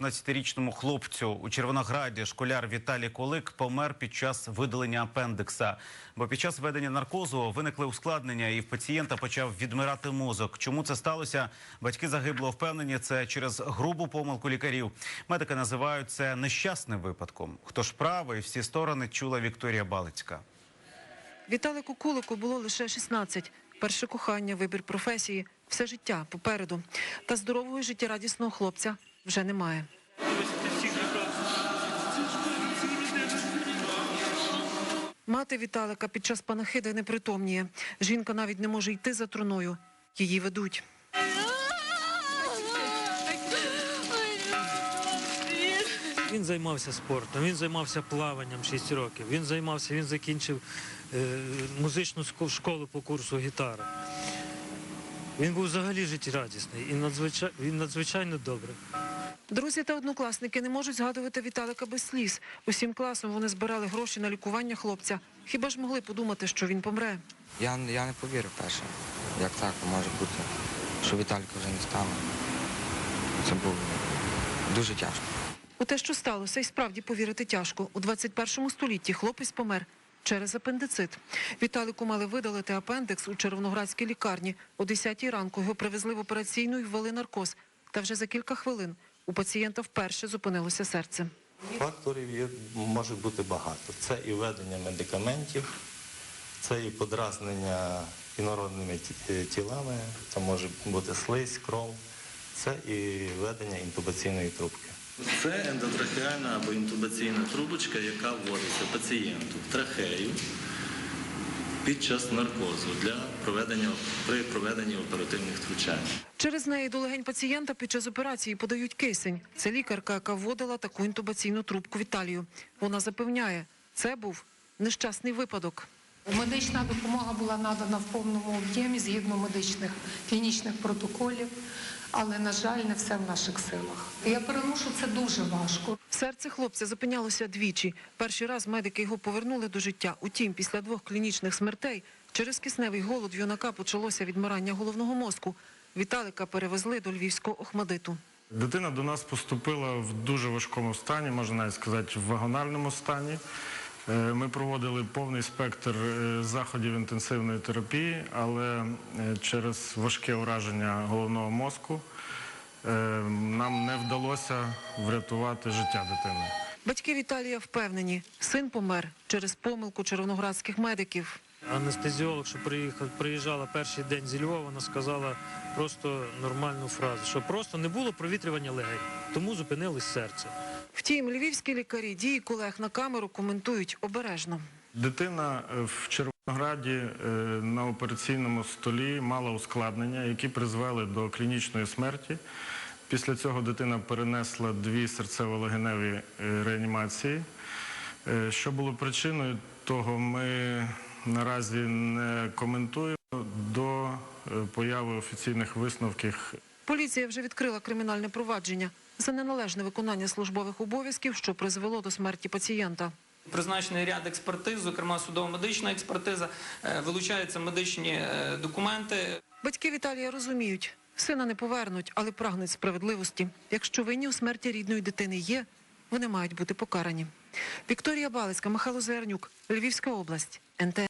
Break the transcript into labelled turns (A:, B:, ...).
A: 16-річному хлопцю у Червонограді школяр Віталій Колик помер під час видалення апендикса. Бо під час введення наркозу виникли ускладнення, і в пацієнта почав відмирати мозок. Чому це сталося? Батьки загиблого впевнені, це через грубу помилку лікарів. Медики називають це нещасним випадком. Хто ж правий, всі сторони чула Вікторія Балицька.
B: Віталику Кулику було лише 16. Перше кохання, вибір професії, все життя попереду. Та здорового життєрадісного хлопця вже немає. Мати Віталика під час панахиди непритомніє. Жінка навіть не може йти за труною. Її ведуть.
C: Він займався спортом, він займався плаванням 6 років. Він займався, він закінчив е, музичну школу по курсу гітари. Він був взагалі життєрадісний і надзвичай, він надзвичайно добрий.
B: Друзі та однокласники не можуть згадувати Віталика без сліз. Усім класом вони збирали гроші на лікування хлопця. Хіба ж могли подумати, що він помре?
D: Я, я не повірив перше, як так може бути, що Віталька вже не стало. Це було дуже тяжко.
B: У те, що сталося, і справді повірити тяжко. У 21 столітті хлопець помер через апендицит. Віталику мали видалити апендикс у Червоноградській лікарні. О 10 ранку його привезли в операційну і ввели наркоз. Та вже за кілька хвилин у пацієнта вперше зупинилося серце.
E: Факторів є, може бути багато. Це і введення медикаментів, це і подразнення інородними е, тілами, це може бути слизь, кров, це і введення інтубаційної трубки. Це ендотрахеальна або інтубаційна трубочка, яка вводиться пацієнту в трахею під час наркозу для проведення при проведенні оперативних втручань.
B: Через неї до легень пацієнта під час операції подають кисень. Це лікарка, яка вводила таку інтубаційну трубку Віталію. Вона запевняє, це був нещасний випадок.
F: Медична допомога була надана в повному об'ємі згідно медичних клінічних протоколів, але, на жаль, не все в наших силах. Я переношу це дуже важко.
B: Серце хлопця зупинялося двічі. Перший раз медики його повернули до життя. Утім, після двох клінічних смертей через кисневий голод в юнака почалося відмирання головного мозку. Віталика перевезли до львівського охмадиту.
G: Дитина до нас поступила в дуже важкому стані, можна навіть сказати, в вагональному стані. Е, Ми проводили повний спектр е, заходів інтенсивної терапії, але е, через важке ураження головного мозку нам не вдалося врятувати життя дитини.
B: Батьки Віталія впевнені, син помер через помилку червоноградських медиків.
C: Анестезіолог, що приїхав, приїжджала перший день зі Львова, вона сказала просто нормальну фразу, що просто не було провітрювання легень, тому зупинилось серце.
B: Втім, львівські лікарі дії колег на камеру коментують обережно.
G: Дитина е, в Червонограді е, на операційному столі мала ускладнення, які призвели до клінічної смерті. Після цього дитина перенесла дві серцево-легеневі е, реанімації. Що було причиною того, ми наразі не коментуємо до появи офіційних висновків
B: Поліція вже відкрила кримінальне провадження за неналежне виконання службових обов'язків, що призвело до смерті пацієнта.
H: Призначений ряд експертиз, зокрема судово-медична експертиза, е, вилучаються медичні е, документи.
B: Батьки Віталія розуміють, сина не повернуть, але прагнуть справедливості. Якщо винні у смерті рідної дитини є, вони мають бути покарані. Вікторія Балицька, Михайло Зернюк, Львівська область, НТ.